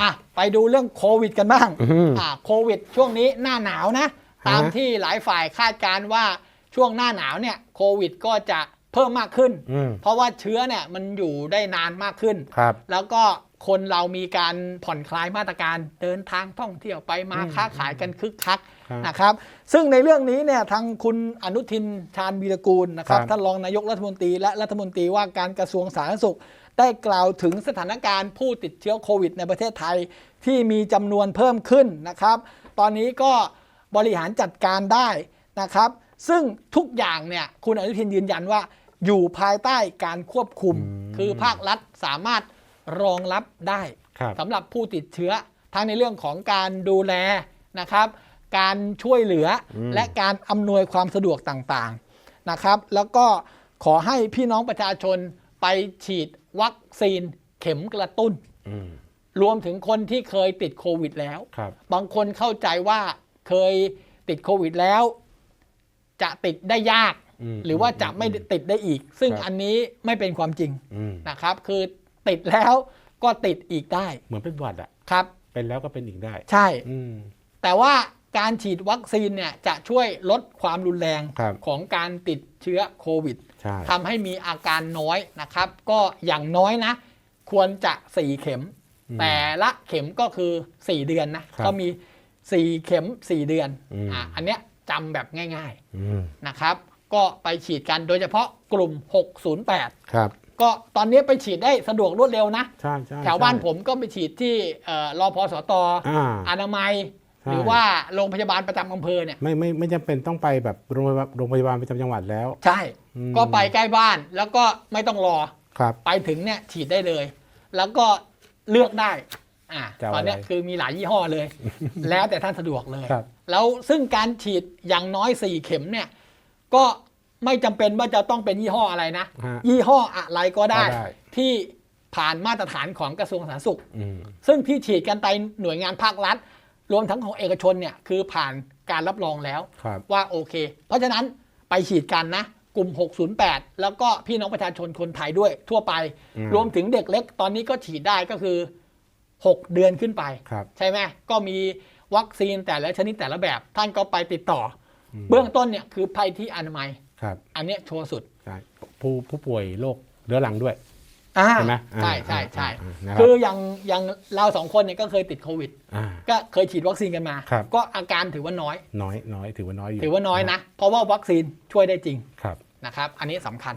อะไปดูเรื่องโควิดกันบ้างอืมอ่าโควิด ช่วงนี้หน้าหนาวนะ ตามที่หลายฝ่ายคาดการณ์ว่าช่วงหน้าหนาวเนี่ยโควิดก็จะเพิ่มมากขึ้นอืมเพราะว่าเชื้อเนี่ยมันอยู่ได้นานมากขึ้นครับแล้วก็ คนเรามีการผ่อนคลายมาตรการเดินทางท่องเที่ยวไปมาอืมค้าขายกันคึกคักครับนะครับ ซึ่งในเรื่องนี้เนี่ยทางคุณอนุทินชาญวีรกูลนะครับครับท่านรองนายกรัฐมนตรีและรัฐมนตรีว่าการกระทรวงสาธารณสุข ได้กล่าวถึงสถานการณ์ผู้ติดเชื้อโควิดในประเทศไทยที่มีจำนวนเพิ่มขึ้นนะครับ ตอนนี้ก็บริหารจัดการได้นะครับ ซึ่งทุกอย่างเนี่ยคุณอนุทินยืนยันว่าอยู่ภายใต้การควบคุมอืมคือภาครัฐสามารถ รองรับได้ครับสำหรับผู้ติดเชื้อ ทั้งในเรื่องของการดูแลนะครับ การช่วยเหลืออมและการอำนวยความสะดวกต่างๆนะครับ แล้วก็ขอให้พี่น้องประชาชนไปฉีดวัคซีนเข็มกระตุ้นอืมรวมถึงคนที่เคยติดโควิดแล้วครับบางคนเข้าใจว่าเคยติดโควิดแล้ว จะติดได้ยากมหรือว่าจะไม่ติดได้อีก ซึ่งครับอันนี้ไม่เป็นความจริงอืมนะครับ คือ ติดแล้วก็ติดอีกได้ เหมือนเป็นหวัดอะครับ เป็นแล้วก็เป็นอีกได้ ใช่ อืม แต่ว่าการฉีดวัคซีนเนี่ยจะช่วยลดความรุนแรงครับของการติดเชื้อโควิดใช่ทำให้มีอาการน้อยนะครับ ก็อย่างน้อยนะ ควรจะ 4 เข็ม อืมแต่ละเข็มก็คือ 4 เดือนนะครับก็มี 4 เข็ม 4 เดือนอืมอะอันเนี้ยจำแบบง่าย อืมๆ นะครับ ก็ไปฉีดกันโดยเฉพาะกลุ่ม 608 ครับ ก็ตอนนี้ไปฉีดได้สะดวกรวดเร็วนะ ใช่ใช่แถวบ้านใช่ผมก็ไปฉีดที่เอ่อรอพอสตอ่าอนามัยใช่หรือว่าโรงพยาบาลประจำอำเภอเนี่ยไม่ไม่ไม่จำเป็นต้องไปแบบโรงพยาบาลโรงพยาบาลประจำจังหวัดแล้ว ใช่อืมก็ไปใกล้บ้านแล้วก็ไม่ต้องรอครับไปถึงเนี่ยฉีดได้เลย แล้วก็เลือกได้อ่าจะเอาตอนเนี้ยอะไรคือมีหลายยี่ห้อเลย แล้วแต่ท่านสะดวกเลยครับแล้วซึ่งการฉีดอย่างน้อย 4 เข็มเนี่ยก็ ไม่จำเป็นว่าจะต้องเป็นยี่ห้ออะไรนะฮะยี่ห้ออะไรก็ได้ก็ได้ ที่ผ่านมาตรฐานของกระทรวงสาธารณสุขอืมซึ่งที่ฉีดกันไปหน่วยงานภาครัฐ รวมทั้งของเอกชนเนี่ยคือผ่านการรับรองแล้วครับว่าโอเค เพราะฉะนั้นไปฉีดกันนะ กลุ่ม 608 แล้วก็พี่น้องประชาชนคนไทยด้วยทั่วไปอืมรวมถึงเด็กเล็กตอนนี้ก็ฉีดได้ก็คือ 6 เดือนขึ้นไปครับใช่ไหมก็มีวัคซีนแต่ละชนิดแต่ละแบบ ท่านก็ไปติดต่ออมเบื้องต้นเนี่ยคือไปที่อนามัย ครับอันเนี้ยชัวร์สุดใช่ผู้ผู้ป่วยโรคเรื้อรังด้วย อ่าใช่ไหมใช่อ่าใช่ใช่อ่าอ่านะครับคืออย่างอย่างเราสองคนเนี่ยก็เคยติดโควิด อ่า ก็เคยฉีดวัคซีนกันมา ครับ ก็อาการถือว่าน้อย น้อยน้อยถือว่าน้อยอยู่ถือว่าน้อยนะ เพราะว่าวัคซีนช่วยได้จริงครับ นะครับ อันนี้สำคัญ